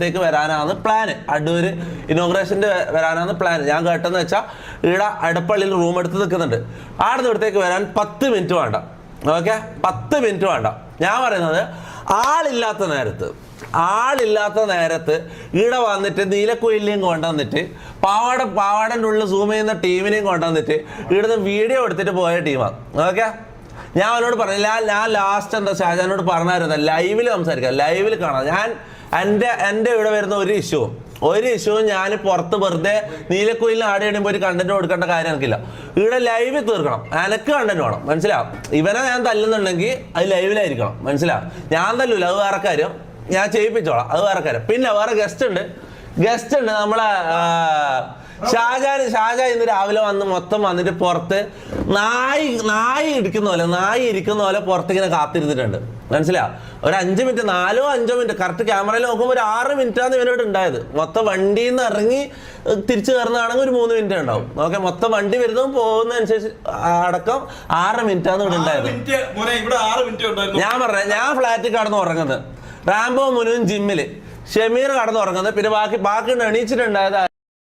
ത്തേക്ക് വരാനാണ് പ്ലാന് അടൂര് ഇനോഗ്രേഷന്റെ വരാനാണ് പ്ലാൻ ഞാൻ കേട്ടെന്ന് വെച്ചാൽ ഇവിടെ അടപ്പള്ളിയിൽ റൂം എടുത്ത് നിൽക്കുന്നുണ്ട്. ആടുന്ന് ഇവിടത്തേക്ക് വരാൻ പത്ത് മിനിറ്റ് വേണ്ട. ഓക്കെ പത്ത് മിനിറ്റ് വേണ്ട. ഞാൻ പറയുന്നത് ആളില്ലാത്ത നേരത്ത് ആളില്ലാത്ത നേരത്ത് ഇവിടെ വന്നിട്ട് നീലക്കുയിലിനെയും കൊണ്ടുവന്നിട്ട് പാവാട പാവാടന്റെ ഉള്ളിൽ സൂം ചെയ്യുന്ന ടീമിനെയും കൊണ്ടുവന്നിട്ട് ഇവിടുന്ന് വീഡിയോ എടുത്തിട്ട് പോയ ടീമാണ് ഓക്കെ ഞാൻ അവനോട് പറഞ്ഞു ഞാൻ ലാസ്റ്റ് എന്താ ഷാജാനോട് പറഞ്ഞായിരുന്നു ലൈവിൽ സംസാരിക്കാം. ലൈവിൽ കാണാം. ഞാൻ എന്റെ എന്റെ ഇവിടെ വരുന്ന ഒരു ഇഷ്യൂ ഒരു ഇഷ്യൂവും ഞാൻ പുറത്ത് വെറുതെ നീലക്കുയിൽ ആടി ഇടുമ്പോൾ ഒരു കണ്ടന്റ് കൊടുക്കേണ്ട കാര്യം എനിക്കില്ല. ഇവിടെ ലൈവിൽ തീർക്കണം. എനക്ക് കണ്ടന്റ് വേണം. മനസ്സിലാവും ഇവനെ ഞാൻ തല്ലുന്നുണ്ടെങ്കിൽ അത് ലൈവിലായിരിക്കണം മനസ്സിലാവും ഞാൻ തല്ലൂല. അത് വേറെ കാര്യം. ഞാൻ ചെയ്യിപ്പിച്ചോളാം. അത് വേറെ കാര്യം. പിന്നെ വേറെ ഗസ്റ്റ് ഉണ്ട്. ഗസ്റ്റ് ഉണ്ട് നമ്മളെ ഷാജാൻ ഷാജാൻ ഇന്ന് രാവിലെ വന്ന് മൊത്തം വന്നിട്ട് പുറത്ത് നായി നായി ഇരിക്കുന്ന പോലെ നായി ഇരിക്കുന്ന പോലെ പുറത്തിങ്ങനെ കാത്തിരുന്നിട്ടുണ്ട്. മനസ്സിലാ ഒരു അഞ്ച് മിനിറ്റ് നാലോ അഞ്ചോ മിനിറ്റ് കറക്റ്റ് ക്യാമറയിൽ നോക്കുമ്പോൾ ഒരു ആറ് മിനിറ്റാണ് ഇവനോട് ഉണ്ടായത്. മൊത്തം വണ്ടിയിൽ നിന്ന് ഇറങ്ങി തിരിച്ചു കയറുന്നതാണെങ്കിൽ ഒരു മൂന്ന് മിനിറ്റ് ഉണ്ടാവും. ഓക്കെ മൊത്തം വണ്ടി വരുന്നതും പോകുന്ന അനുസരിച്ച് അടക്കം ആറ് മിനിറ്റാണ് ഇവിടെ ഉണ്ടായത്. ഞാൻ പറഞ്ഞ ഞാൻ ഫ്ലാറ്റിൽ കടന്ന് ഉറങ്ങുന്നത്. റാംബോ മുനുവും ജിമ്മിൽ. ഷമീർ കടന്ന് ഉറങ്ങുന്നത്. പിന്നെ ബാക്കി ബാക്കി എണീച്ചിട്ടുണ്ടായത്